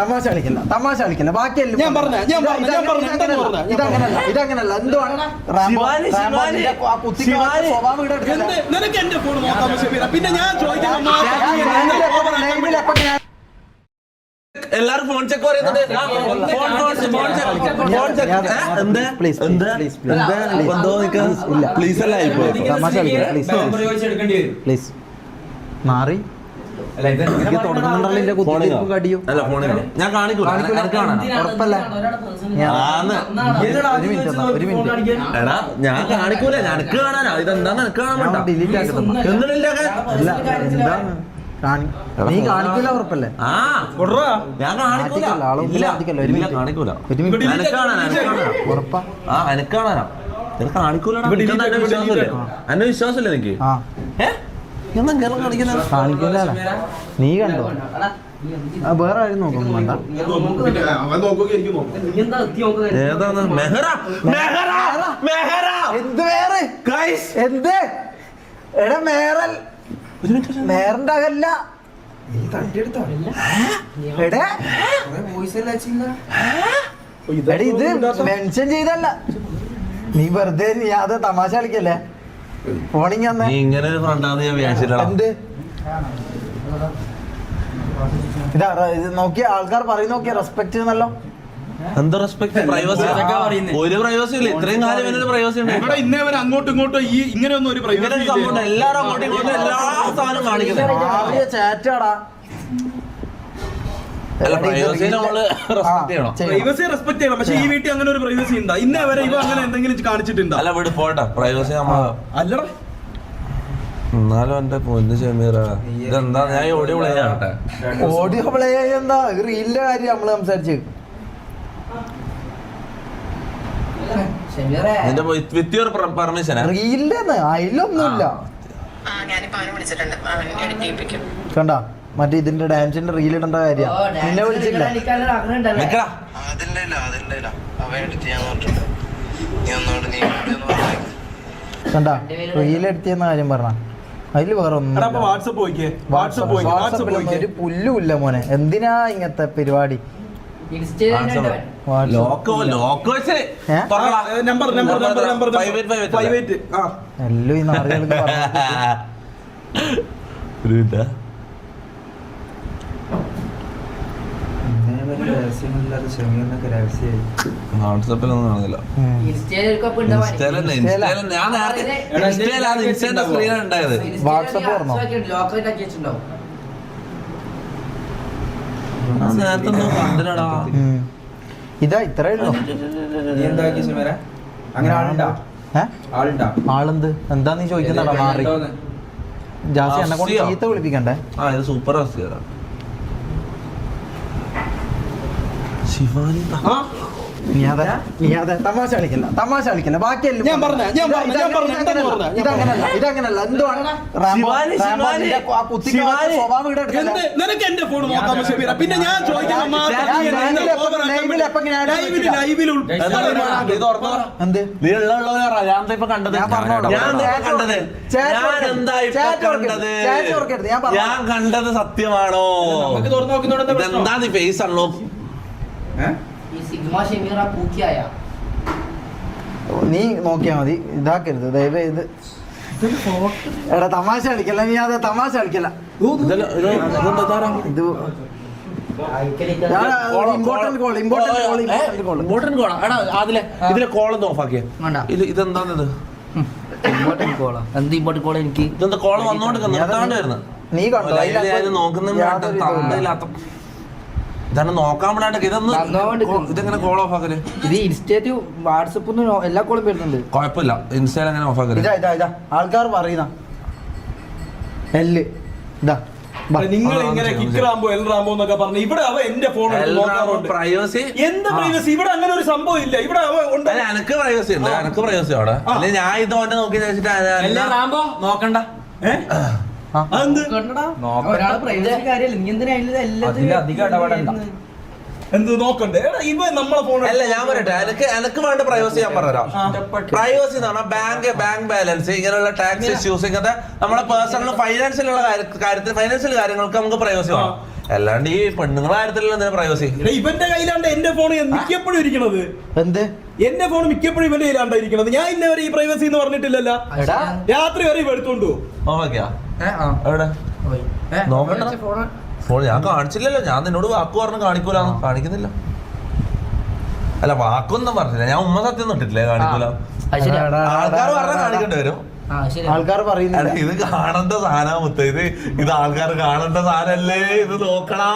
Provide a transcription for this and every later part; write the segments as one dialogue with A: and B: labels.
A: തമാശ കളിക്കുന്ന തമാശ കളിക്കുന്ന. ബാക്കിയല്ല
B: ഞാൻ പറഞ്ഞ, ഞാൻ പറഞ്ഞ, ഞാൻ പറഞ്ഞ, എന്താന്ന് പറഞ്ഞ,
A: ഇതങ്ങനല്ല ഇതങ്ങനല്ല. എന്തുവാണ്
B: നിനക്ക് എന്റെ ഫോൺ നോക്കാൻ പിന്നെ ഞാൻ
C: എല്ലാരും ഫോൺ ചെക്ക്
A: പറയുന്നത്.
C: പ്ലീസ് അല്ല ഇപ്പൊ
A: തമാശ കളിക്കല്ല എനിക്ക് തുടങ്ങുന്നുണ്ടല്ലോ എന്റെ കുത്തിരിപ്പ് കടിയും.
C: അല്ല ഫോണിൽ ഞാൻ കാണിക്കൂല എനിക്ക്
A: ഉറപ്പല്ല. ഒരു മിനിറ്റ് എന്നാ, ഒരു മിനിറ്റ്.
C: എടാ ഞാൻ കാണിക്കൂല. എനിക്ക് കാണാനാ. ഇതെന്താന്ന് എനിക്ക് കാണാൻ
A: ഞാൻ
C: വേണ്ട.
A: ഡിലീറ്റ് ആക്കി തന്നു.
C: എന്തിനില്ലൊക്കെ
A: അല്ല എന്താണ്? കാണി- നീ കാണിക്കില്ല ഉറപ്പല്ലേ?
C: ആ. ഞാൻ കാണിക്കൂല.
A: ആൾ
C: ഇല്ല.
A: ഒരു
C: ഇല്ല. കാണിക്കൂല.
A: ഒരു മിനിറ്റ്.
C: എനിക്ക് കാണാനാ എനിക്ക് കാണാനാ.
A: ഉറപ്പാ?
C: ആ എനിക്ക് കാണാനാ. നിനക്ക് കാണിക്കൂലടാ നിനക്കെന്താ എന്നെ വിശ്വാസമില്ലേ?
B: ഇവിടെ
C: എന്നെ വിശ്വാസമില്ലേ എനിക്ക്
A: ആ.
C: ഏ? എന്താ കേരളം കാണിക്കുന്ന
A: കാണിക്കില്ല നീ കണ്ടോ? ആ വേറെ ആരും നോക്കുന്നു വേണ്ട.
C: ഏതാണ്? മെഹറ! മെഹറ! മെഹറ!
A: എന്ത് വേറെ?
C: ഗൈസ്
A: എന്ത്? എടാ മേറൽ. മേറിന്റെ അകല്ല. ഇത് മെൻഷൻ ചെയ്തല്ല നീ വെറുതെ നീ അത് തമാശ കളിക്കല്ലേ? ഫോണിങ്
C: നീ ഇങ്ങനെ ഒരു ഫ്രണ്ടാന്ന് ഞാൻ വിചാരിച്ചില്ലടാ.
A: എന്ത്? ഇതാ ഇത് നോക്കിയ ആൾക്കാർ പറയും നോക്കിയ റെസ്പെക്ട് എന്നല്ലോ
C: എന്ത് റെസ്പെക്ട് പ്രൈവസി ഒരു പ്രൈവസി ഇല്ല. ഇത്രയും കാലം ഇവനൊരു പ്രൈവസി ഉണ്ട്.
B: ഇവിടെ ഇന്നേ വരെ അങ്ങോട്ടും ഇങ്ങോട്ടും ഈ ഇങ്ങനെയൊന്നും ഒരു
C: ഉണ്ട്. എല്ലാവരും അങ്ങോട്ടും ഇങ്ങോട്ടും എല്ലാ സാധനവും കാണിക്കുന്നത്
A: ചാറ്റാടാ
C: പ്രൈവസി റെസ്പെക്ട് ചെയ്യണം.
B: പ്രൈവസി റെസ്പെക്ട് ചെയ്യണം. പക്ഷെ ഈ വീട്ടിൽ അങ്ങനെ ഒരു പ്രൈവസി ഉണ്ടാ ഇന്നേ വരെ ഇവ അങ്ങനെ എന്തെങ്കിലും കാണിച്ചിട്ടുണ്ടോ?
C: അല്ല ഇവിടെ പോട്ടെ. പ്രൈവസി നമ്മൾ
B: അല്ലടാ.
C: എന്നാലും എന്റെ പൊന്ന് ഷമീറ ഇതെന്താ? ഞാൻ ഓഡിയോ പ്ലേ ആട്ടെ
A: ഓഡിയോ പ്ലേ എന്താ റീലിന്റെ കാര്യം നമ്മൾ സംസാരിച്ച്.
C: നിന്റെ വിത്ത് യുവർ പെർമിഷനാ
A: റീലിന്റെ അതിലൊന്നുമില്ല. കണ്ട? മറ്റേ ഇതിന്റെ ഡാൻസിന്റെ റീൽ ഇടേണ്ട കാര്യം. നിന്നെ വിളിച്ചില്ല. കണ്ട? റീൽ എടുത്തിയെന്ന കാര്യം പറഞ്ഞ. അതിൽ വേറെ ഒന്നും ഒരു പുല്ലുമില്ല മോനെ. എന്തിനാ ഇങ്ങനത്തെ പരിപാടി? എല്ലാം
C: ഈ ലോക്ക് വെച്ച്
A: ഏ?
C: തുറക്കടാ.
B: Number number number number
C: Five eight five eight
B: five
C: അല്ലേ?
B: എയ്റ്റ് ആ
A: എല്ലാം ഈ നാറുകൾക്ക്
C: ഒരു മിനിറ്റ്. വാട്സാപ്പിലൊന്നും കാണുന്നില്ല. ഞാൻ നേരത്തെ ഇൻസ്റ്റയിലാണ് ഇൻസ്റ്റയുടെ സ്ക്രീനാണ് ഉണ്ടായത്.
A: വാട്സപ്പ് തുറന്നോ?
C: ഞാൻ നേരത്തെ ഒന്നും കണ്ടില്ലടാ.
A: ഇതാ ഇത്രേ ഉള്ളൂ.
D: അങ്ങനെ ആളുണ്ടാ?
A: ആളെന്ത്? എന്താ നീ ചോദിക്കുന്നടാ മാറി. ജാസി എന്നെ കൊണ്ട്? ചീത്ത വിളിപ്പിക്കണ്ടേ?
C: ആ ഇത് സൂപ്പർ അവസ്ഥയാണ് ശിവാനി
B: ആ
A: നീ അതെ നീ അതെ തമാശ കളിക്കല്ല തമാശ കളിക്കല്ല ബാക്കിയല്ല
B: ഞാൻ പറഞ്ഞ, ഞാൻ പറഞ്ഞ, ഞാൻ പറഞ്ഞ,
A: ഇതങ്ങനല്ല ഇതങ്ങനല്ല. എന്തുവാണ്?
B: നിനക്ക് എന്റെ ഫോൺ പിന്നെ ഞാൻ
A: ഞാൻ
C: ഇത് ഓർമ്മ
A: എന്ത്?
C: നീ ഫേസ് ഉള്ളവരാ എന്താ
B: പ്രശ്നം?
C: ഇതെന്താ നീ
A: നോക്കിയാ മതി. ഇതാക്കരുത്. ദയവ് ഇത്. എടാ തമാശ കളിക്കല്ല? നീ അത് തമാശ കളിക്കല്ല.
C: ഇതെല്ലാം- ഇത് ഇതിലെ കോൾ ഒന്ന് ഓഫ് ആക്കിയേ. ഇത് ഇതെന്താണിത്?
E: ഇമ്പോർട്ടന്റ് കോളാ എന്ത് ഇമ്പോർട്ടന്റ് കോൾ എനിക്ക്?
C: ഇതെന്താ വന്നോണ്ട് ഇതാണ് നോക്കാൻ ഇതൊന്ന് ഇതെങ്ങനെ കോൾ ഓഫ് ആക്കൽ?
E: ഇത് ഇൻസ്റ്റേറ്റ് വാട്സപ്പ് എല്ലാ കോളും വരുന്നുണ്ട്.
C: കുഴപ്പമില്ല ഇൻസ്റ്റയിൽ എങ്ങനെ ഓഫ് ആക്കൽ?
A: ഇതാ ഇതാ ഇതാ. ആൾക്കാർ പറയുന്ന. എല്ല്. ഇതാ.
B: നിങ്ങൾ ഇങ്ങനെ കിക്ക്. റാമ്പോ എൽ റാമ്പോ എന്നൊക്കെ പറഞ്ഞു ഇവിടെ അവ എന്റെ ഫോൺ
C: പ്രൈവസി
B: എന്ത് പ്രൈവസി ഇവിടെ അങ്ങനെ ഒരു സംഭവം ഇല്ല. ഇവിടെ അവ ഉണ്ട്.
C: എനിക്ക് പ്രൈവസി ഉണ്ട്. എനിക്ക് പ്രൈവസി അവിടെ. ഞാൻ ഇത് നോക്കി വെച്ചിട്ട്
D: റാംബോ നോക്കണ്ട.
B: ഏ?
D: അതിലധികം ഇടപെടണ്ട.
B: എന്ത് നോക്കണ്ടേ? എടാ ഇവ നമ്മളെ ഫോൺ
C: അല്ല ഞാൻ പറയട്ടെ. എനിക്ക് എനിക്ക് വേണ്ട പ്രൈവസി ഞാൻ പറഞ്ഞുതരാം. പ്രൈവസി എന്ന് പറഞ്ഞാൽ ബാങ്ക് ബാങ്ക് ബാലൻസ് ഇങ്ങനെയുള്ള ടാക്സ് ഇഷ്യൂസ് ഇങ്ങനത്തെ നമ്മളെ പേഴ്സണൽ ഫൈനാൻഷ്യലുള്ള കാര്യത്തിൽ ഫൈനാൻഷ്യൽ കാര്യങ്ങൾക്ക് നമുക്ക് പ്രൈവസി വേണം. അല്ലാണ്ട് ഈ പെണ്ണുങ്ങളെ കാര്യത്തിലുള്ള എന്തിനാ പ്രൈവസി
B: എടാ, ഇവന്റെ കയ്യിലാണ്ട് എന്റെ ഫോൺ മിക്കപ്പോഴും ഇരിക്കണത്.
A: എന്ത്?
B: എന്റെ ഫോൺ മിക്കപ്പോഴും ഇവന്റെ കയ്യിലാണ്ടായിരിക്കുന്നത് ഞാൻ ഇന്നവരെ ഈ പ്രൈവസി എന്ന് പറഞ്ഞിട്ടില്ലല്ലോ.
A: എടാ.
B: രാത്രി വരെ ഇവ എടുത്തോണ്ടു
E: ആ.
C: എവിടെ? നോക്കണ്ട. ഫോൺ ഞാൻ കാണിച്ചില്ലല്ലോ. ഞാൻ നിന്നോട് വാക്ക് പറഞ്ഞു കാണിക്കൂല. കാണിക്കുന്നില്ല. അല്ല വാക്കൊന്നും പറഞ്ഞില്ല. ഞാൻ ഉമ്മ സത്യം തൊട്ടിട്ടില്ലേ കാണിക്കൂല? ആൾക്കാർ പറഞ്ഞാൽ കാണിക്കേണ്ടി വരും.
A: ആൾക്കാർ പറയുന്നില്ല.
C: ഇത് കാണേണ്ട സാധനാ മുത്ത. ഇത് ഇത് ആൾക്കാർ കാണേണ്ട സാധനല്ലേ? ഇത് നോക്കണാ.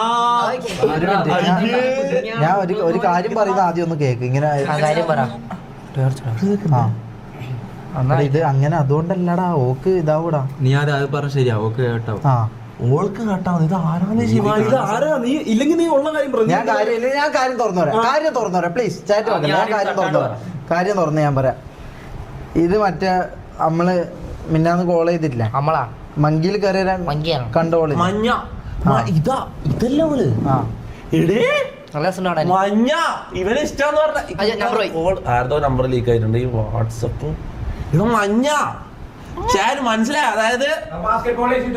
A: ഞാൻ- ഒരു ഒരു കാര്യം പറയുന്ന ആദ്യം ഒന്ന് കേക്ക്. ഇങ്ങനെ
E: ആ കാര്യം പറ.
A: ഇത് അങ്ങനെ അതുകൊണ്ടല്ലടാ ഓക്ക് ഇതാവൂടാ.
D: നീ അത് അത് പറഞ്ഞ ശരിയാ ഓക്ക് കേട്ടോ.
A: ആ.
C: ഓൾക്ക് കേട്ടാ ഇത് ആരാണ് ശിവ?
B: ഇത് ആരാ? നീ ഇല്ലെങ്കിൽ നീ ഉള്ള കാര്യം പറഞ്ഞു
A: ഞാൻ കാര്യം ഇല്ല, ഞാൻ കാര്യം തുറന്നു പറയാം കാര്യം തുറന്നു പറയാം പ്ലീസ് ചാറ്റ് ഞാൻ കാര്യം തുറന്നു പറയാം കാര്യം തുറന്ന് ഞാൻ പറയാം. ഇത് മറ്റേ നമ്മൾ മിന്നാന്ന് കോൾ ചെയ്തിട്ടില്ല?
E: നമ്മളാ.
A: മങ്കിയിൽ കയറി
E: മങ്കിയാണ്.
A: കണ്ടോളി
C: മഞ്ഞ. മ- ഇതാ ഇതല്ല അവൾ?
A: ആ.
C: എടേ.
E: നല്ല രസം
C: മഞ്ഞ. ഇവന് ഇഷ്ടം
E: അയ്യോ, number പോയി.
C: പറഞ്ഞ ആരതോ നമ്പർ ലീക്ക് ആയിട്ടുണ്ട് ഈ വാട്സപ്പ് ഇത് മഞ്ഞ. ചാര് മനസ്സിലായ? അതായത്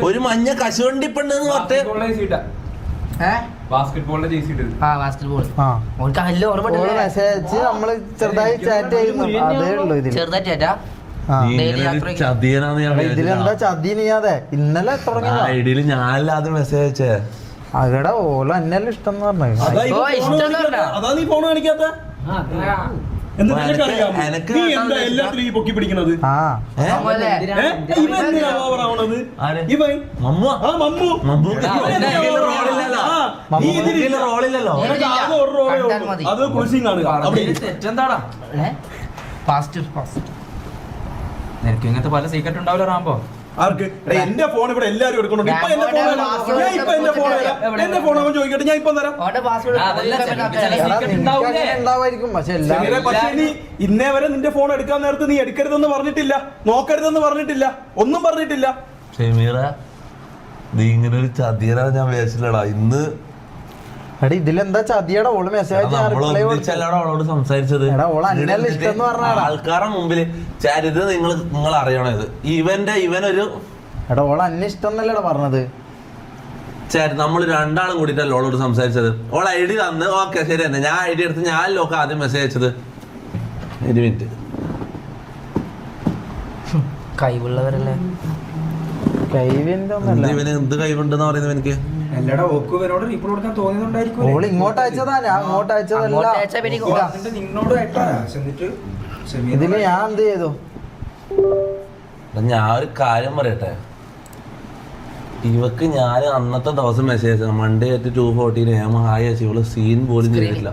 C: ഒരു മഞ്ഞ കശുവണ്ടി പെണ്ണ് എന്ന് പറഞ്ഞിട്ട്.
A: ചെറുതായി ചാറ്റ് ചെയ്യുന്നു. അതേ ഉള്ളൂ ഇതിലെന്താ ചതി നീയാതെ ഇന്നലെ തുടങ്ങിയതാ.
C: ഐഡിയിൽ ഞാനല്ലാതെ മെസ്സേജ് അയച്ചേ.
A: അകടാ ഓൾ അന്നെല്ലാം ഇഷ്ടം എന്ന് പറഞ്ഞു
B: അതാ
E: ഇഷ്ടം
B: നീ ഫോൺ കാണിക്കാത്ത?
C: റോളില്ലല്ലോ.
B: അത്. ആണ്.
D: തെറ്റെന്താടാ?
E: ഫാസ്റ്റ് ഫാസ്റ്റ്
D: നിനക്ക് ഇങ്ങനത്തെ പല സീക്രട്ട് ഉണ്ടാവില്ല റാമ്പോ
B: ആർക്ക്? എന്റെ ഫോൺ ഇവിടെ എല്ലാരും എടുക്കണുണ്ട് ഇപ്പൊ എന്റെ ഫോൺ
E: ഞാൻ
B: ഇപ്പൊ എന്റെ ഫോൺ തരാം എന്റെ ഫോൺ അവൻ ചോദിക്കട്ടെ. ഞാൻ ഇപ്പൊ തരാം.
A: പക്ഷെ എല്ലാം
B: സമീറെ, പക്ഷേ നീ ഇന്നേ വരെ നിന്റെ ഫോൺ എടുക്കാൻ നേരത്ത് നീ എടുക്കരുതെന്ന് പറഞ്ഞിട്ടില്ല. നോക്കരുതെന്ന് പറഞ്ഞിട്ടില്ല. ഒന്നും പറഞ്ഞിട്ടില്ല.
C: ഷെമീറ നീ ഇങ്ങനെ ഒരു ചതിയനാ ഞാൻ വിചാരിച്ചില്ലടാ. ഇന്ന്
A: എടാ ഇതിലെന്താ ചതിയടാ? ഓൾ മെസ്സേജ്
C: അവളോട് സംസാരിച്ചത്. ആൾക്കാരുടെ മുമ്പിൽ ചരിത് നിങ്ങൾ നിങ്ങൾ അറിയണം ഇത്. ഇവന്റെ ഇവനൊരു
A: എടാ ഓൾ അന്നെ എന്നല്ലേടാ പറഞ്ഞത്.
C: ചരി നമ്മൾ രണ്ടാളും കൂടിയിട്ടല്ല ഓളോട് സംസാരിച്ചത്. ഓൾ ഐ ഡി തന്ന് ഓക്കെ ശരി തന്നെ ഞാൻ ഐ ഡി എടുത്ത് ഞാൻ ലോക്ക് ആദ്യം മെസ്സേജ് അയച്ചത്? ഒരു മിനിറ്റ്
E: കഴിവുള്ളവരല്ലേ
A: കൈവിന്റെ
C: എന്ത്
A: ഒന്നല്ല
C: ഇവന് എന്ത് കഴിവുണ്ടെന്ന് പറയുന്നത് എനിക്ക്
D: ഓക്ക് റീപ്ലൈ കൊടുക്കാൻ തോന്നിയതുകൊണ്ടായിരിക്കും
A: ഓൾ ഇങ്ങോട്ട് അയച്ചതാ ഞാൻ അങ്ങോട്ട് അയച്ചതല്ല.
E: അങ്ങോട്ട് അയച്ചാ പിന്നെ
A: ഇതാ,
D: എന്നിട്ട് നിന്നോട് അയക്കാ എന്നിട്ട്
A: ഇതിൽ ഞാൻ എന്ത് ചെയ്തു?
C: ഞാൻ ഒരു കാര്യം പറയട്ടെ? ഇവക്ക് ഞാൻ അന്നത്തെ ദിവസം message Monday at two fourteen ഞാൻ ഹായ് അയച്ചു. ഇവൾ സീൻ പോലും. ചെയ്തിട്ടില്ല.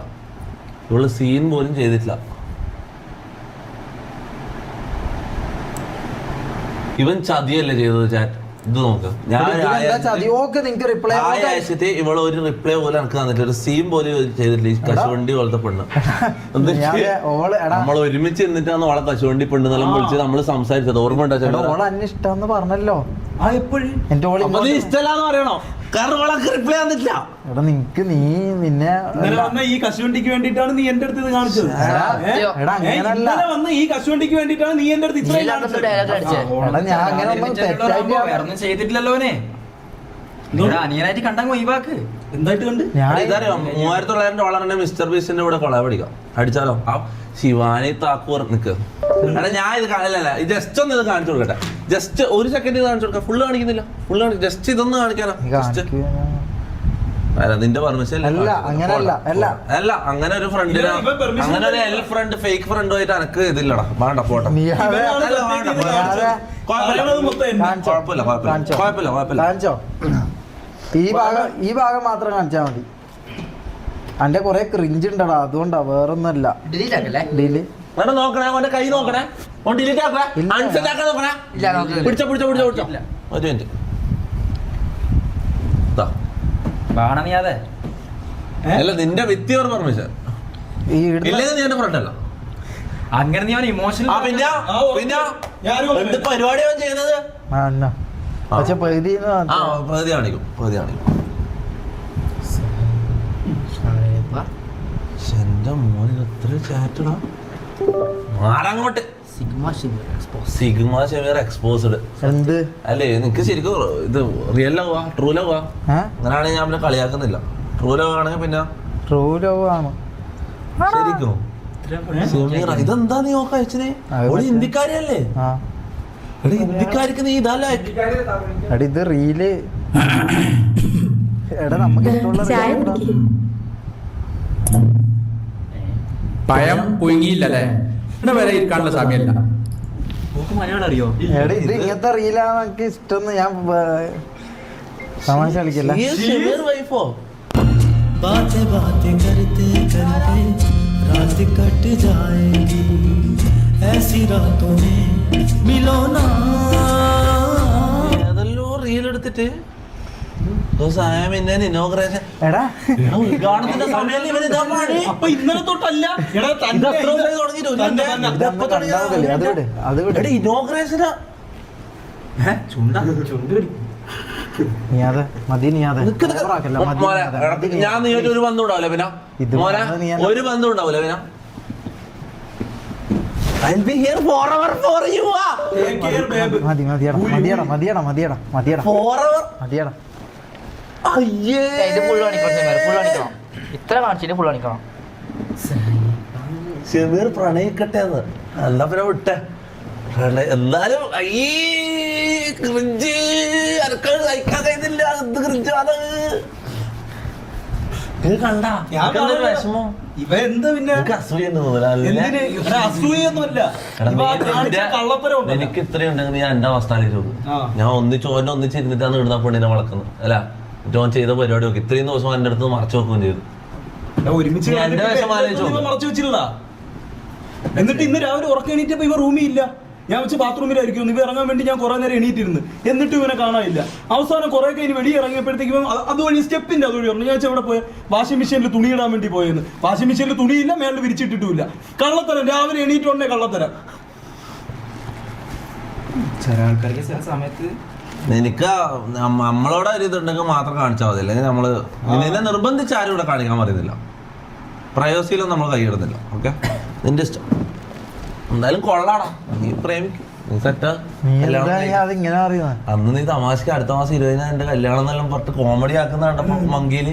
C: ഇവൾ സീൻ പോലും ചെയ്തിട്ടില്ല. ഇവൻ ചതിയല്ലേ ചെയ്തത് ചാറ്റ് ഇത് നോക്ക് ഞാൻ
A: നിങ്ങക്ക് റിപ്ലൈ
C: ഇവൾ ഒരു റിപ്ലൈ പോലെ എനിക്ക് തന്നിട്ടില്ല. ഒരു സീം പോലെ ചെയ്തിട്ടില്ല. ഈ കശുവണ്ടി പോലത്തെ പെണ്ണ്. നമ്മൾ ഒരുമിച്ച് എന്നിട്ടാണ് അവളെ കശുവണ്ടി പെണ്ണ് വിളിച്ച് നമ്മൾ സംസാരിച്ചത്. ഓർമ്മ ഉണ്ടോ ചേട്ടാ?
A: ഓൾ അന്നെ ഇഷ്ടം പറഞ്ഞല്ലോ.
B: ആ എപ്പോഴും.
A: എന്റെ ഓൾ
C: അപ്പൊ നീ
A: ഇങ്ങോട്ട്
C: ഇഷ്ടല്ലാന്ന് പറയണോ? കാരണം റിപ്ലൈ തന്നിട്ടില്ല.
A: എടാ നിനക്ക് നീ നിന്നെ
B: വന്ന ഈ കശുവണ്ടിക്ക് വേണ്ടിട്ടാണ് നീ എന്റെ അടുത്ത് ഇത് കാണിച്ചത്.
A: എടാ? അങ്ങനല്ല
B: വന്ന ഈ കശുവണ്ടിക്ക് വേണ്ടിട്ടാണ് നീ എന്റെ അടുത്ത് ഇത്രയും കാണിച്ചത്.
A: എടാ ഞാൻ അങ്ങനെ ഒന്നും തെറ്റായിട്ട്
D: ചെയ്തിട്ടില്ലല്ലോനെ അനിയനായിട്ട് കണ്ടങ്ങ് ഒഴിവാക്ക്.
B: എന്തായിട്ട് കണ്ട്?
A: ഞാൻ
C: ഇതറിയോ? മൂവായിരത്തി തൊള്ളായിരം ഡോളറിന്റെ മിസ്റ്റർ ബീസിന്റെ കൂടെ കൊളാബ് അടിക്കാം അടിച്ചാലോ? ശിവാനി താക്കൂർ നിക്ക്. എടാ ഞാൻ ഇത് കാണില്ല ജസ്റ്റ് ഒന്ന് ഇത് കാണിച്ചു കൊടുക്കട്ടെ. ജസ്റ്റ് ഒരു സെക്കൻഡ് ഇത് കാണിച്ചു കൊടുക്കാം. ഫുള്ള് കാണിക്കുന്നില്ല. ഫുള്ള് കാണിക്കും. ജസ്റ്റ് ഇതൊന്ന് കാണിക്കാനോ ജസ്റ്റ് അല്ല നിന്റെ പെർമിഷൻ
A: അല്ല, അങ്ങനല്ല, അല്ല.
C: അല്ല അങ്ങനെ ഒരു
B: permission
C: അങ്ങനെ ഒരു എൽ ഫ്രണ്ട് ഫേക്ക് ഫ്രണ്ടുമായിട്ട് എനക്ക് ഇതില്ലടാ. വേണ്ട പോട്ടെ. കുഴപ്പമില്ല. കുഴപ്പമില്ല. കുഴപ്പമില്ല
A: കാണിച്ചോ. ഈ ഭാഗം ഈ ഭാഗം മാത്രം കാണിച്ചാ മതി. അന്റെ കൊറേ ക്രിഞ്ച് ഉണ്ടടാ. അതുകൊണ്ടാ വേറൊന്നല്ല
E: ഡിലീറ്റ് ആക്കല്ലേ?
A: ഡിലീറ്റ്
C: വേണ്ട നോക്കണേ. അവന്റെ കൈ നോക്കണേ. ഡിലീറ്റ് ആക്കണേ. പിടിച്ചോ പിടിച്ചോ പിടിച്ചോ പിടിച്ചോ. ഒരു മിനിറ്റ് ദാ.
D: ബാണ
C: അല്ല നിന്റെ വ്യക്തിപര പെർമിഷൻ
A: ഈ ഇടുന്ന
C: ഇല്ലെങ്കിൽ നീ എന്റെ ഫ്രണ്ട് അല്ല
D: അങ്ങനെ നീ അവൻ ഇമോഷണൽ
C: ആ പിന്നെ പിന്നെ ചെയ്യുന്നത്?
A: പക്ഷെ
C: ആ കാണിക്കും കാണിക്കും. എന്റെ മോന് എത്ര ചാറ്റടാ മാറങ്ങോട്ട്
E: സിഗ്മ
C: ഷെമീർ എക്സ്പോസ്ഡ്
A: എന്ത്?
C: അല്ലേ നിനക്ക് ശരിക്കും ഇത് റിയൽ ലവാ ട്രൂ ലവ്
A: ആ?
C: അങ്ങനെയാണെങ്കിൽ ഞാൻ പിന്നെ കളിയാക്കുന്നില്ല. ട്രൂ ലവ് ആണെങ്കിൽ പിന്നെ
A: ട്രൂ ലവ് ആണ്.
C: ശരിക്കും. ഷെമീറ ഇതെന്താ നീ നോക്കാൻ അയച്ചത്
A: അത്
C: ഒരു ഹിന്ദിക്കാരിയല്ലേ?
A: ആ.
C: എടി ഹിന്ദിക്കാർക്ക് നീ ഇതല്ല
A: എടാ ഇത് റീൽ എടാ നമുക്ക് ഇഷ്ടമുള്ള
F: പഴം പുഴുങ്ങിയില്ലല്ലേ? ഇവിടെ വരെ ഇരിക്കാനുള്ള സമയമല്ല
D: നോക്ക് മലയാളം അറിയോ
A: എടാ ഇത് ഇങ്ങനത്തെ റീലാണ് എനിക്ക് ഇഷ്ടം ഞാൻ വേ- തമാശ കളിക്കില്ല
C: ഷെമീർ വൈഫോ
G: बातें बातें करते करते रात कट जाएगी ऐसी रातों में मिलो ना
C: ഏതല്ലോ റീൽ എടുത്തിട്ട്
B: അപ്പൊ ഇന്നലെ തൊട്ടല്ല.
C: ഇനോഗ്രേഷനാ ഞാൻ
A: അത്.
C: നീ ഒരു ബന്ധം ഉണ്ടാവില്ല പിന്നെ. മോനെ ഒരു ബന്ധം ഉണ്ടാവില്ല പിന്നെ. I'll be here forever for you ആ.
B: Take care, babe.
A: മതി മതിയടാ മതിയടാ മതിയടാ മതിയടാ മതിയടാ.
C: Forever.
A: മതിയടാ.
E: ഇത് ഫുൾ കാണിക്കണം ഫുൾ കാണിക്കണം ഇത്ര കാണിച്ചിട്ട് ഫുൾ കാണിക്കണം
C: ഷമീർ പ്രണയിക്കട്ടെ എന്ന്. എന്നാ പിന്നെ വിട്ടെ. പ്രണയ- എന്നാലും അയ്യേ ക്രിഞ്ച്. അനക്കത് സഹിക്കാൻ കഴിയുന്നില്ല. എന്ത് ക്രിഞ്ചാണ്? ഇത് കണ്ടാ?
B: ഞാൻ.
C: വിഷമം?
B: ഇവ എന്ത് പിന്നെ?
C: ഇത്രയും ഉണ്ടെങ്കിൽ എന്റെ അവസ്ഥ. ഞാൻ ഒന്നിച്ച് ഓരോ ഒന്നിച്ചിരുന്നിട്ടാണ് ഇടുന്ന പെണ്ണിനെ വളക്കുന്നത് അല്ല എന്നിട്ട് ഓൻ ചെയ്ത പരിപാടി നോക്കി. ഇത്രയും ദിവസം എന്റെ അടുത്ത് മറച്ചു വെക്കുകയും ചെയ്തു.
B: ഒരുമിച്ച്
C: വിഷമം ആലോചിച്ച് നോക്ക്.
B: മറച്ചു എന്നിട്ട് ഇന്ന് രാവിലെ ഉറക്കം എണീറ്റപ്പോ ഇവ റൂമിൽ ഇല്ല. ഞാൻ വെച്ച് ബാത്റൂമിലായിരിക്കും ഇവ ഇറങ്ങാൻ വേണ്ടി ഞാൻ കുറെ നേരം എണീറ്റിരുന്നു. എന്നിട്ട് ഇവനെ കാണാനില്ല. അവസാനം കുറെ കഴിഞ്ഞ് ഇനി ഇറങ്ങിയപ്പോഴത്തേക്ക് ഇവൻ അതുവഴി സ്റ്റെപ്പിന്റെ അതുവഴി പറഞ്ഞു. ഞാൻ വെച്ചാൽ ഇവിടെ പോയ? വാഷിംഗ് മെഷീനിൽ തുണി ഇടാൻ വേണ്ടി പോയെന്ന്. വാഷിംഗ് മെഷീനിൽ തുണിയില്ല മേളിൽ വിരിച്ചിട്ടിട്ടില്ല കള്ളത്തരം. രാവിലെ എണീറ്റുണ്ടേ കള്ളത്തരം.
D: ചില ആൾക്കാർക്ക് ചില സമയത്ത്
C: എനിക്ക് നമ്മളോടെ ഒരു ഇതുണ്ടെങ്കിൽ മാത്രം കാണിച്ചാൽ മതി. അല്ലെങ്കിൽ നമ്മൾ നിന്നെ നിർബന്ധിച്ച് ആരും ഇവിടെ കാണിക്കാൻ പറയുന്നില്ല. പ്രയോസിയിലും നമ്മൾ കൈയിടുന്നില്ല ഓക്കെ? നിന്റെ ഇഷ്ടം. എന്തായാലും കൊള്ളാടാ. നീ പ്രേമിക്കും. നീ സെറ്റാ അന്ന് നീ തമാശക്ക് അടുത്ത മാസം ഇരുപതിനാ എന്റെ കല്യാണം എന്നെല്ലാം പറഞ്ഞിട്ട് കോമഡി ആക്കുന്ന കണ്ടപ്പോ മങ്കിയിൽ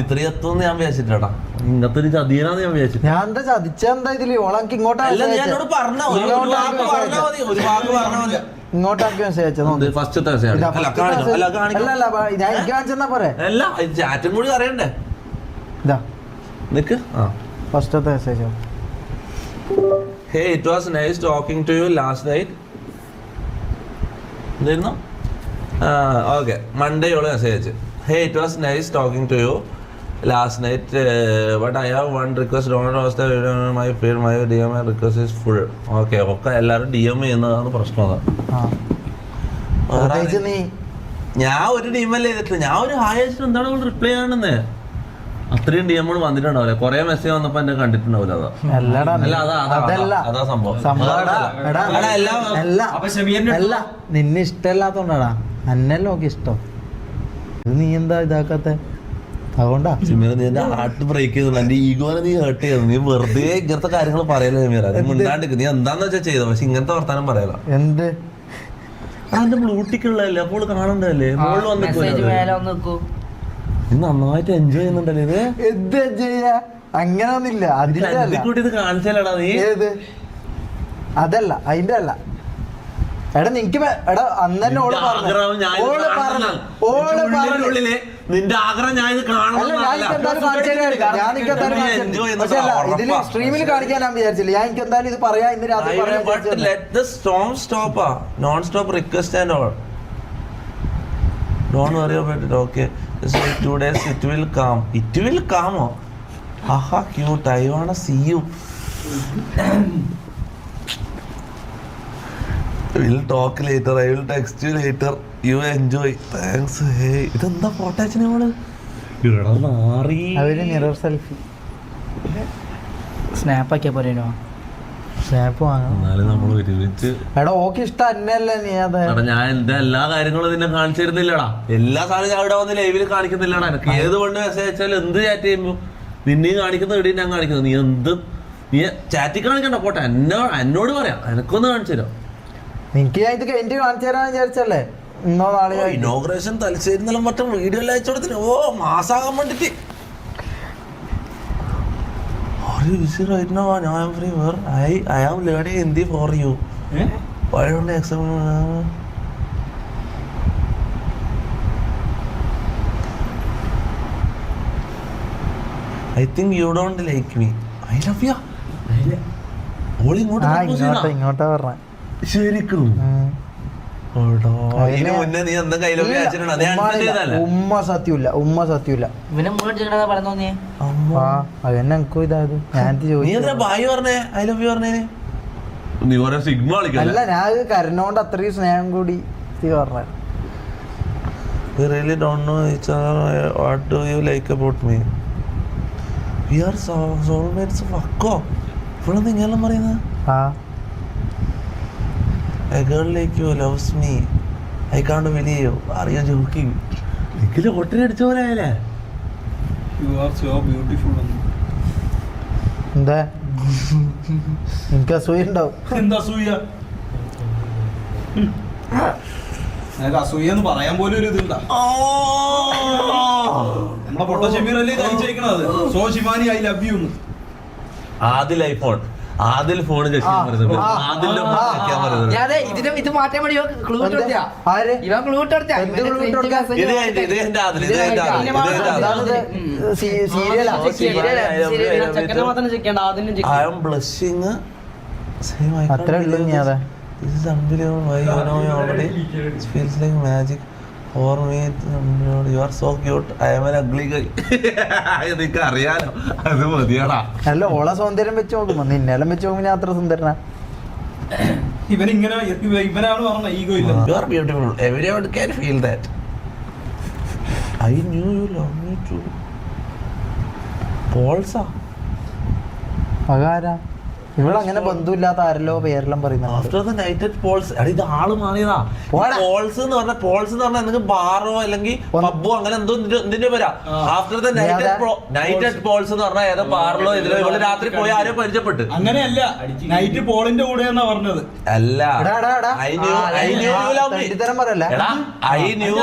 C: ഇത്രയും എത്തുമെന്ന് ഞാൻ വിചാരിച്ചിട്ടാ ഇങ്ങനത്തെ ഒരു ചതിയനാന്ന് ഞാൻ വിചാരിച്ചു
A: ഞാൻ എന്താ ചതിച്ചെന്താ ഇതിൽ? ഓളക്ക് ഇങ്ങോട്ടാ
C: അല്ല നീ എന്നോട്. പറഞ്ഞ ഒരു വാക്ക് പറഞ്ഞാ മതി. ഒരു വാക്ക് പറഞ്ഞാൽ മതി.
A: ഇങ്ങോട്ടാക്കി മെസ്സേജ് അയച്ചത്
C: ഫസ്റ്റത്തെ അല്ല
A: ഞാൻ എനിക്ക് കാണിച്ചെന്നാ പോരെ?
C: അല്ല ചാറ്റും കൂടി അറിയണ്ടേ
A: ഇതാ.
C: നിക്ക്. ആ.
A: ഫസ്റ്റത്തെ message
C: hey it was nice talking to you last night എന്തായിരുന്നു ഓക്കെ മൺഡേ ഓൾ മെസ്സേജ് അയച്ചു. Hey it was nice talking to you last night but I have one request don't was my feel my D M I request is full okay ഒക്കെ എല്ലാവരും D M ചെയ്യുന്നതാണ് പ്രശ്നം അതാ.
A: പ്രത്യേകിച്ച് നീ
C: ഞാൻ ഒരു ഡി എം അല്ലേ ചെയ്തിട്ടില്ല ഞാൻ ഒരു ഹായ് അയച്ചിട്ട് എന്താണ് റിപ്ലൈ ആണെന്ന് അത്രയും ഡി എമ്മുകൾ വന്നിട്ടുണ്ടാവില്ല? കുറെ മെസ്സേജ് വന്നപ്പോ എന്നെ കണ്ടിട്ടുണ്ടാവില്ല അതാ? അല്ല അതാ അതാ
A: അതല്ല.
C: അതാ- സംഭവം.
A: സംഭവം എടാ, എടാ,
C: എടാ, എല്ലാം
A: അല്ല. നിന്നെ ഇഷ്ടമല്ലാത്തോണ്ടാടാ. അന്നല്ല നോക്കി ഇഷ്ടം. ഇത് നീ എന്താ ഇതാക്കാത്ത? അതുകൊണ്ടാ.
C: സിമീർ നീ എന്റെ ഹാർട്ട് ബ്രേക്ക് ചെയ്തു എന്റെ ഈഗോനെ നീ ഹേർട്ട് ചെയ്തു നീ വെറുതെ ഇങ്ങനത്തെ കാര്യങ്ങൾ പറയല സിമീർ നീ മിണ്ടാണ്ടിക്ക് നീ എന്താന്ന് വെച്ചാൽ ചെയ്തോ പക്ഷെ ഇങ്ങനത്തെ വർത്താനം പറയല.
A: എന്ത്?
C: അതിന്റെ ബ്ലൂട്ടിക്കുള്ളതല്ലേ? അപ്പോൾ കാണണ്ടല്ലേ മോൾ
E: മെസ്സേജ്
C: വന്നിട്ട് നീ നന്നായിട്ട് എൻജോയ് ചെയ്യുന്നുണ്ടല്ലേ ഇത്?
A: എന്ത് ചെയ്യാ? അങ്ങനൊന്നില്ല
C: ഒന്നില്ല ഇത് കാണിച്ചാലടാ നീ.
A: ഏത്? അതല്ല. അതിന്റെ അല്ല. എടാ നിനക്ക് എടാ അന്ന് തന്നെ
C: ഓൾ
A: പറഞ്ഞു. ഓൾ പറഞ്ഞു.
C: ഓൾ
A: പറഞ്ഞു.
C: നിന്റെ ആഗ്രഹം ഞാൻ ഇത് കാണണം.
A: സ്ട്രീമിൽ കാണിക്കാൻ ഞാൻ വിചാരിച്ചില്ല. ഞാൻ എനിക്ക് എന്തായാലും ഇത് പറയാ. ഇന്ന് രാത്രി
C: storm stop non stop request and all don't worry about it okay two days it will come it will come Aaha cute I want see you will talk later I will text you later you enjoy thanks hey ഇതെന്താ photo അയച്ചിനെ മോൾ? ഇടാ നാറി
A: അവർ mirror selfie
E: snap ആക്കിയാ പോരേനോ
A: snap വാങ്ങണം.
C: എന്നാലും നമ്മൾ ഒരുമിച്ച്
A: എടാ ഓക്ക് ഇഷ്ടം അന്നല്ലേ നീ അത്.
C: എടാ ഞാൻ എന്റെ എല്ലാ കാര്യങ്ങളും നിന്നെ കാണിച്ചിരുന്നില്ലടാ എല്ലാ സാധനവും ഞാൻ ഇവിടെ വന്ന് ലൈവിൽ കാണിക്കുന്നില്ലടാ എനിക്ക്. ഏത് കൊണ്ട് മെസ്സേജ് അയച്ചാലും എന്ത് ചാറ്റ് ചെയ്യുമ്പോ നിന്നെയും കാണിക്കുന്ന എവിടെയും ഞാൻ കാണിക്കുന്നത് നീ എന്ത് നീ ചാറ്റിൽ കാണിക്കണ്ട പോട്ടെ. എന്നോ എന്നോട് പറയാം. എനക്കൊന്ന് കാണിച്ചു തരാം?
A: നിനക്ക് ഞാൻ ഇത് കഴിഞ്ഞിട്ട് കാണിച്ചു തരാന്ന് വിചാരിച്ചല്ലേ? ഇന്നോ നാളെ
C: ഇനോഗ്രേഷൻ തലശ്ശേരി നിലം പറ്റും വീഡിയോ എല്ലാം അയച്ചു കൊടുത്തിന്. ഓ മാസാകാൻ വേണ്ടിട്ട്. ശരിക്കും.
A: ഉമ്മ സത്യമില്ല ഉമ്മ സത്യമില്ല അതെന്നെ എനിക്കും ഇതായത് ഞാൻ
C: നീ
A: ചോദിച്ചു
C: എന്താ ബായ് ഐ ലവ് യു പറഞ്ഞേ? നീ കുറെ സിഗ്മ
A: അല്ല ഞാൻ ഇത് കരഞ്ഞോണ്ട് അത്രയും സ്നേഹം കൂടി പറഞ്ഞു
C: We really don't know each other. What do you like about me? We are so soulmates. Fuck off. ഇപ്പോഴെന്താ ഇങ്ങനെല്ലാം പറയുന്നത്
A: ആ.
C: A girl like you loves me. I can't believe. Are you joking? Nikhil lottery അടിച്ച പോലെ ആയല്ലേ?
B: You are so beautiful. എന്ന്.
A: എന്താ? എനിക്ക് അസൂയ ഉണ്ടാവും
B: എന്താ അസൂയ? നിനക്ക് അസൂയ എന്ന് പറയാൻ പോലും ഒരു ഇതുണ്ടാ നമ്മളെ പൊട്ട
C: so
A: I
C: love you Adil iPhone
E: Adil phone ഇത് മാറ്റാൻ വേണ്ടി ക്ലൂ ഇവൻ ക്ലൂ?
C: ഇത് ഇത് ഇത് ഇത്
A: അത്രേ ഉള്ളൂ
C: believe
A: നീ
C: this.
A: അതെ.
C: This is unbelievable. Why you know me already? Feels like magic. എനിക്ക് അറിയാലോ അത് മതിയാടാ
A: അല്ല ഓളെ സൗന്ദര്യം വെച്ച് നോക്കുമ്പോ നിന്നെല്ലാം വെച്ച് നോക്കുമ്പോ ഞാൻ അത്ര സുന്ദരനാ
B: ഇവൻ ഇങ്ങനെ ഇവ- ഇവനാണ് പറഞ്ഞ ഈഗോ ഇല്ല
C: You are beautiful. Everyone can feel that. I knew you love me too. പോൾസാ
A: അതാരാ ഇവളങ്ങനെ ബന്ധുവില്ലാത്ത ആരല്ലോ പേരെല്ലാം പറയുന്നുണ്ട്
C: ആഫ്റ്റർ ദ നൈറ്റ് പോൾസ് ഇത് ആൾ മാറിയതാ.
A: പോടാ.
C: പോൾസ് എന്ന് പറഞ്ഞ പോൾസ് എന്ന് പറഞ്ഞാൽ നിങ്ങൾക്ക് ബാറോ അല്ലെങ്കിൽ പബ്ബോ അങ്ങനെ എന്തോ ഇതിന്റെ- പേരാ. After
A: the
C: night night at Paul's എന്ന് പറഞ്ഞാൽ ഏതോ ബാറിലോ ഇതിലോ രാത്രി പോയി ആരോ പരിചയപ്പെട്ട്.
B: അങ്ങനെയല്ല നൈറ്റ് പോളിന്റെ കൂടെ എന്നാ പറഞ്ഞത്.
C: അല്ല.
A: എടാ, എടാ, എടാ.
C: I
A: knew
C: I knew you love me
A: തെണ്ടിത്തരം പറയല്ലേ?
C: എടാ ഐ ന്യൂ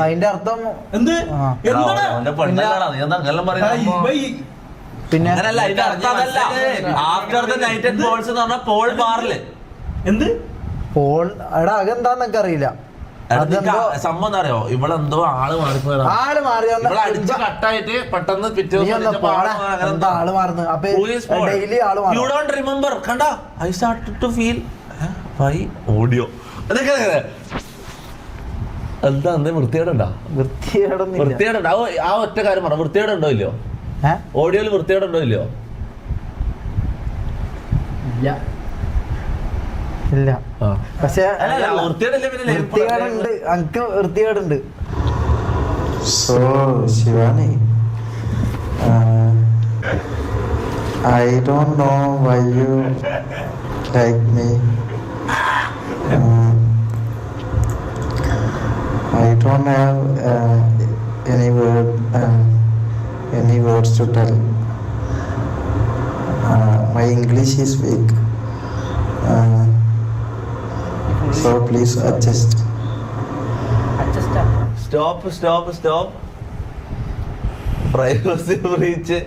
B: അതിന്റെ അർത്ഥം എന്ത്?
C: പെണ്ണല്ലടാ. അങ്ങനെ പറയുന്നത്
A: പിന്നെ
C: അങ്ങനല്ല അതിന്റെ അർത്ഥം അതല്ല. ആഫ്റ്റർ ദ നൈറ്റ് പോൾസ് എന്ന് പറഞ്ഞാൽ പോൾ ബാറിൽ
B: എന്ത്?
A: പോൾ എടാ അകെന്താന്നൊക്കെ അറിയില്ല. അതെന്തോ
C: സംഭവം എന്താ അറിയോ? ഇവളെന്തോ ആൾ
A: ആൾ മാറി വന്ന-
C: ഇവളെ അടിച്ച് കട്ടായിട്ട് പെട്ടെന്ന് പിറ്റേ
A: നീ
C: ദിവസം
A: ഒന്ന്
C: വിളിച്ചപ്പോ
A: പോടാ.
C: മാറി. അങ്ങനെ
A: എന്താ ആൾ മാറുന്നത്? അപ്പൊ
C: Who is Paul?
A: ഡെയിലി ആൾ
C: You
A: മാറും
C: don't remember. കണ്ട? I started to feel why audio. അതൊക്കെ അതൊക്കെ. എന്താ എന്തേ വൃത്തികേടുണ്ടോ?
A: വൃത്തികേടൊന്നുമില്ല.
C: വൃത്തികേടുണ്ടോ? ആ- ആ ഒറ്റ കാര്യം പറ. വൃത്തികേടുണ്ടോ ഇല്ലയോ? ഓഡിയോയിൽ ഉണ്ടോ ഇല്ലയോ?
A: ഇല്ല. പക്ഷേ
C: പക്ഷെ
A: വൃത്തികേടുണ്ട്. എനിക്ക് വൃത്തികേടുണ്ട്.
H: Shivani, uh, I don't know why you like me. Uh, I don't have uh, any words words to tell. Uh, my English is weak. Uh, so please adjust.
C: Stop stop stop privacy breach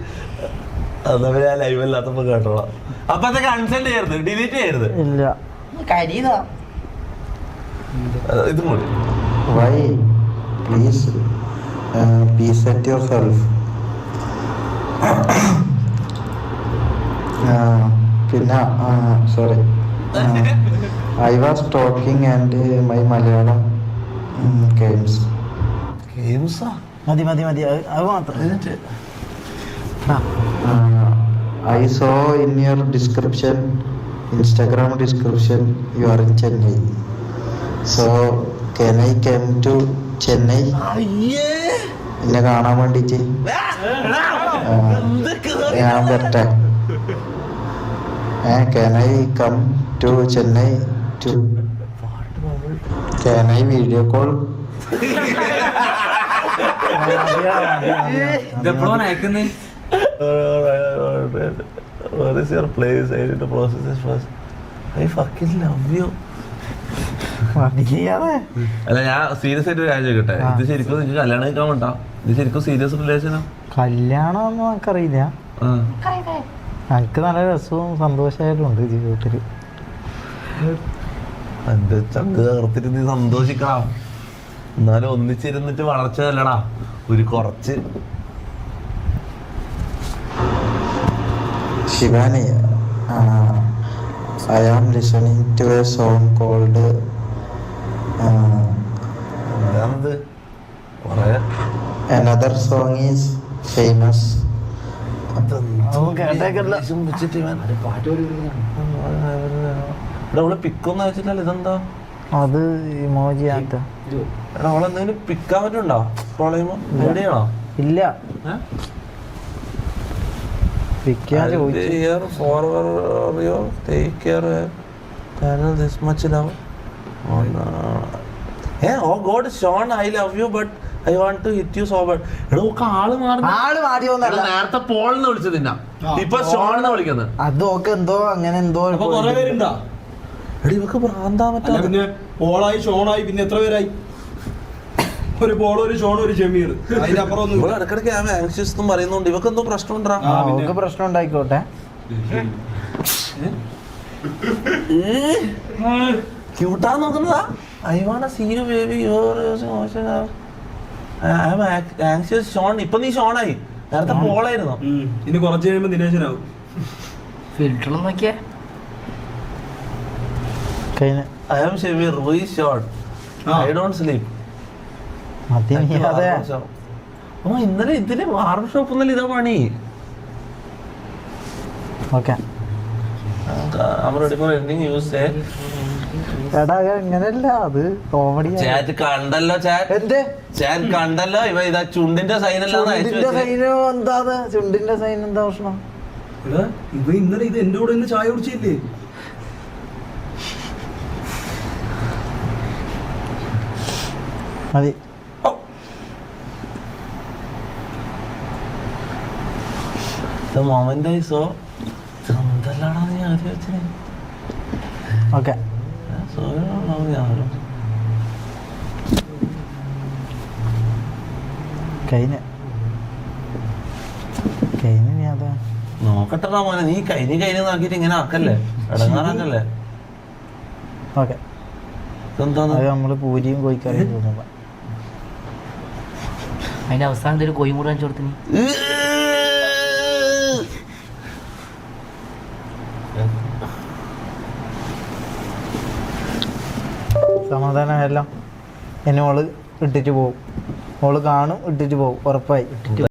C: അതവര് ആ live അല്ലാത്തപ്പോ കേട്ടോളാം അപ്പൊ അതൊക്കെ unsend ചെയ്യരുത് delete ചെയ്യരുത്
A: ഇല്ല
C: ഇതും കൂടി
H: Why? Please uh, be set yourself. പിന്നെ sorry I was talking and my Malayalam games
C: ഗെയിംസാ
A: മതി മതി മതി. അത് മാത്രം.
H: I so in your description Instagram description you are in Chennai so can I come to
C: Chennai
H: എന്നെ കാണാൻ വേണ്ടിയിട്ട് ഞാൻ വരട്ടെ. Can I come to Chennai to? Can I video call?
D: ഇതെപ്പോഴാണ് അയക്കുന്നത്
C: Where is your place? I need to process this first. I fucking love you. അല്ല ഞാൻ serious ആയിട്ട് ഒരു കാര്യം ചോദിക്കട്ടെ ഇത് ശരിക്കും നിങ്ങൾക്ക് കല്യാണം കഴിക്കാൻ വേണ്ട ഇത് ശരിക്കും സീരിയസ് റിലേഷനാ
A: കല്യാണം ഒന്നും നമുക്കറിയില്ല എനിക്ക് നല്ല രസവും സന്തോഷമായിട്ടും ഉണ്ട് ജീവിതത്തിൽ.
C: എന്റെ ചങ്ക് തകർത്തിട്ട് നീ സന്തോഷിക്കണം എന്നാലും ഒന്നിച്ചിരുന്നിട്ട് വളർച്ചതല്ലടാ ഒരു കുറച്ച്.
H: Shivani I am listening to a song called
C: എന്താണത്?
H: Another song is Another
C: oh God Sean പിക്കൊന്നും love ഇതെന്താ?
A: അത് ഇമോജി
C: എടാ പിക്കാൻ പറ്റുണ്ടോ എവിടെയാണോ
A: ഇല്ല. പിക്കാൻ ചോദിച്ചു.
C: care channel this much love. Oh, no. Hey, oh God, Sean, want to hit you so bad. എടാ ആൾ മാറി
A: ആൾ മാറിയോന്നല്ല.
C: നേരത്തെ പോളിന്ന് വിളിച്ചത് നിന്നാ. ഇപ്പൊ ഷോൺ എന്ന് വിളിക്കുന്നത്
A: അത് ഒക്കെ എന്തോ അങ്ങനെ എന്തോ
B: കുറെ പേരുണ്ടോ?
C: എടി ഇവക്ക് ഭ്രാന്താ
B: അല്ല
C: പറ്റാ
B: പിന്നെ പോളായി ഷോണായി പിന്നെ എത്ര പേരായി? ഒരു പോളോ ഒരു ഷോൺ ഒരു ജമീർ. അതിന്റെ അപ്പുറം ഒന്നും
C: ഇവൾ ഇടക്കിടക്ക് ഞാൻ ആങ്ഷ്യസ് എന്നും പറയുന്നുണ്ട് ഇവക്ക് എന്തോ പ്രശ്നം ഉണ്ടാ.
A: നമുക്ക് പ്രശ്നം ഉണ്ടായിക്കോട്ടെ.
C: ക്യൂട്ടാ നോക്കുന്നതാ? I want see you baby your anxious Sean ഇപ്പൊ നീ ഷോണായി നേരത്തെ പോളായിരുന്നു.
B: ഇനി കുറച്ച് കഴിയുമ്പോ ദിനേശനാവും.
E: ഫിൽറ്റർ നോക്കിയേ.
A: കഴിഞ്ഞ
C: ഐ
B: ആം.
C: ഷെവി റോയി ഷോൺ
A: ഐ ഡോണ്ട് അതെ.
C: ഓ ഇന്നലെ ഇതിൽ ബാർബർ ഷോപ്പ് ഒന്നല്ല ഇതാ പണി.
A: Okay
C: ready for ending use
A: എടാ ഇങ്ങനെയല്ല അത് കോമഡി
C: ചാറ്റ് കണ്ടല്ലോ ചാറ്റ്.
A: എന്ത്?
C: ചാറ്റ് കണ്ടല്ലോ. ഇവ ഇതാ ചുണ്ടിന്റെ സൈൻ
A: ചുണ്ടിന്റെ സൈന് എന്താണ് ചുണ്ടിന്റെ സൈൻ എന്താ പ്രശ്നം?
B: ഇവ ഇന്നലെ ഇത് എന്റെ കൂടെ ഇന്ന് ചായ കുടിച്ചില്ലേ?
A: മതി.
C: മൊമെന്റ് ഐ സോ എന്തല്ലാടാ നീ ആദ്യം വെച്ചേ.
A: ഓക്കെ. കഴിഞ്ഞ നീ
C: നോക്കട്ടെടാ മോനെ നീ കഴിഞ്ഞ് കഴിഞ്ഞ് നോക്കിട്ട് ഇങ്ങനെ ആക്കല്ലേ? ഇടങ്ങാറാക്കല്ലേ?
A: ഓക്കെ. അത് നമ്മൾ പൂരിയും കോഴിക്കറിയും
E: അതിന്റെ അവസാനം ഒരു കോയും കൂടെ കാണിച്ചു കൊടുത്തിന്
A: സമാധാനമെല്ലാം എന്നെ ഓൾ ഇട്ടിട്ട് പോകും ഓൾ കാണും ഇട്ടിട്ട് പോകും ഉറപ്പായി.